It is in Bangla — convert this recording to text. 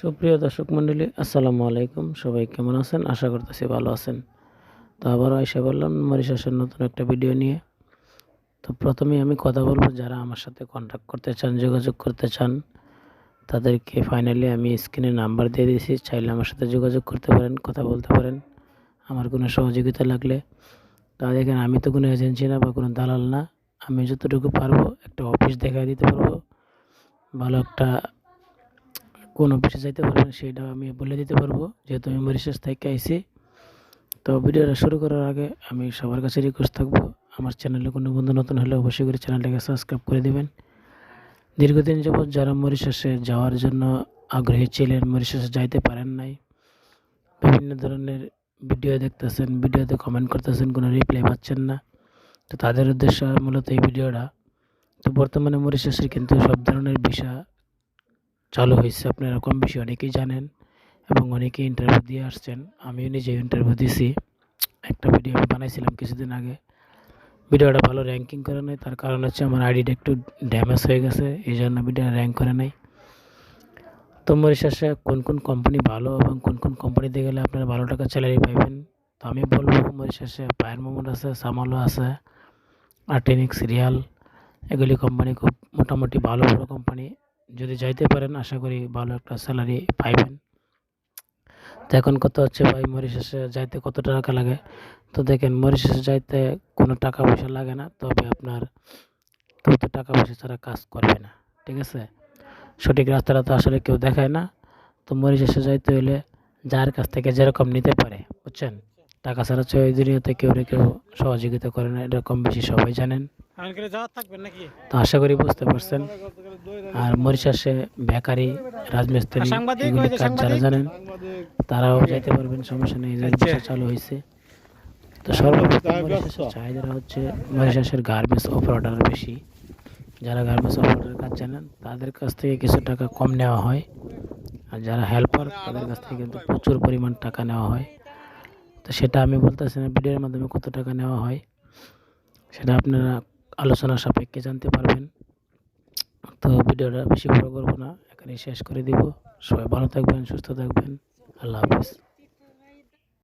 সুপ্রিয় দর্শক মণ্ডলী, আসসালামু আলাইকুম। সবাই কেমন আছেন? আশা করতেছি ভালো আছেন। তো আবারও এসে বললাম, মরিশাসের নতুন একটা ভিডিও নিয়ে। তো প্রথমেই আমি কথা বলব, যারা আমার সাথে কন্ট্যাক্ট করতে চান, যোগাযোগ করতে চান, তাদেরকে ফাইনালি আমি স্ক্রিনে নাম্বার দিয়ে দিয়েছি। চাইলে আমার সাথে যোগাযোগ করতে পারেন, কথা বলতে পারেন। আমার কোনো সহযোগিতা লাগলে। তা দেখেন, আমি তো কোনো এজেন্সি না বা কোনো দালাল না। আমি যতটুকু পারব একটা অফিস দেখাই দিতে পারব। ভালো একটা কোন অফিসে যাইতে পারবেন সেটাও আমি বলে দিতে পারব। যেহেতু আমি মরিশাস থেকে আইছি, তো ভিডিওটা শুরু করার আগে আমি সবার কাছে রিকোয়েস্ট থাকব, আমার চ্যানেলে কোনো বন্ধু নতুন হলে অবশ্যই করে চ্যানেলটাকে সাবস্ক্রাইব করে দেবেন। দীর্ঘদিন যাবৎ যারা মরিশাসে যাওয়ার জন্য আগ্রহী ছিলেন, মরিশাসে যাইতে পারেন নাই, বিভিন্ন ধরনের ভিডিও দেখতেছেন, ভিডিওতে কমেন্ট করতেছেন, কোনো রিপ্লাই পাচ্ছেন না, তো তাদের উদ্দেশ্য মূলত এই ভিডিওটা। তো বর্তমানে মরিশাসের কিন্তু সব ধরনের ভিসা চালু হয়েছে। আপনারা কম বেশি অনেকেই জানেন এবং অনেকেই ইন্টারভিউ দিয়ে আসছেন। আমিও নিজে ইন্টারভিউ দিয়েছি একটা ভিডিও আমি বানাইছিলাম কিছুদিন আগে। ভিডিওটা ভালো র্যাঙ্কিং করে নাই। তার কারণ হচ্ছে আমার আইডিটা একটু ড্যামেজ হয়ে গেছে। এই জন্য ভিডিওটা র্যাঙ্ক করে নাই। তো মরিশাসে কোন কোন কোম্পানি ভালো এবং কোন কোন কোম্পানিতে গেলে আপনারা ভালো টাকা স্যালারি পাইবেন? তো আমি বলব মরিশাসে পায়ের মোমোট আছে সামালো আছে আর্টেনিক্স রিয়াল এগুলি কোম্পানি খুব মোটামুটি ভালো ভালো কোম্পানি যদি যাইতে পারেন, আশা করি ভালো একটা স্যালারি পাইবেন। তো এখন কত হচ্ছে ভাই, মরিশাসে যাইতে কত টাকা লাগে? তো দেখেন, মরিশাসে যাইতে কোনো টাকা পয়সা লাগে না, তবে আপনার কেউ তো টাকা পয়সা ছাড়া কাজ করবে না, ঠিক আছে? সঠিক রাস্তাটা তো আসলে কেউ দেখায় না। তো মরিশাসে যাইতে হলে যার কাছ থেকে যেরকম নিতে পারে, বুঝছেন? টাকা ছাড়া ওই দুনিয়াতে কেউ কেউ সহযোগিতা করে না, এরকম বেশি সবাই জানেন। তো আশা করি বুঝতে পারছেন। আর মরিশাসে বেকারি রাজমিস্ত্রি এগুলি কাজ যারা জানেন তারাও যাইতে পারবেন সমস্যা নেই এদের চালু হয়েছে তো সর্বপ্রথম মরিশাসের চাহিদাটা হচ্ছে মরিশাসের গার্মেন্টস অপারেটর বেশি। যারা গার্মেন্টস অপারেটরের কাজ জানেন তাদের কাছ থেকে কিছু টাকা কম নেওয়া হয়। আর যারা হেল্পার তাদের কাছ থেকে কিন্তু প্রচুর পরিমাণ টাকা নেওয়া হয়। তো সেটা আমি বলতেছি না ভিডিওর মাধ্যমে কত টাকা নেওয়া হয় সেটা আপনারা আলোচনা সাপেক্ষে জানতে পারবেন। তো ভিডিওটা বেশি বড় করব না এখানে শেষ করে দিব। সবাই ভালো থাকবেন, সুস্থ থাকবেন। আল্লাহ হাফিজ।